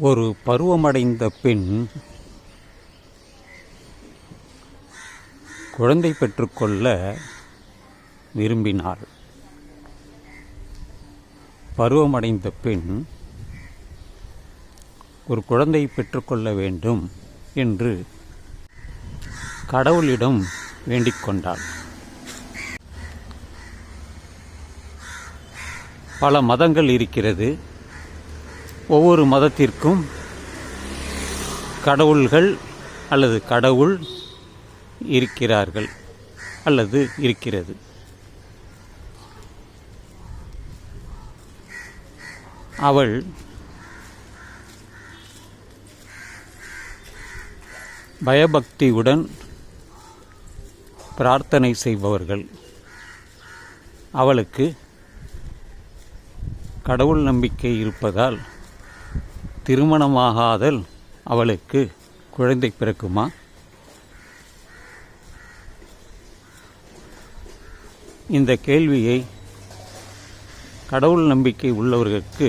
ஒரு பருவமடைந்த பெண் குழந்தை பெற்றுக்கொள்ள விரும்பினாள். பருவமடைந்த பெண் ஒரு குழந்தை பெற்றுக்கொள்ள வேண்டும் என்று கடவுளிடம் வேண்டிக் கொண்டாள். பல மதங்கள் இருக்கிறது. ஒவ்வொரு மதத்திற்கும் கடவுள்கள் அல்லது கடவுள் இருக்கிறார்கள் அல்லது இருக்கிறது. அவள் பயபக்தியுடன் பிரார்த்தனை செய்பவர்கள். அவளுக்கு கடவுள் நம்பிக்கை இருப்பதால் திருமணமாகாதல் அவளுக்கு குழந்தை பிறக்குமா? இந்த கேள்வியை கடவுள் நம்பிக்கை உள்ளவர்களுக்கு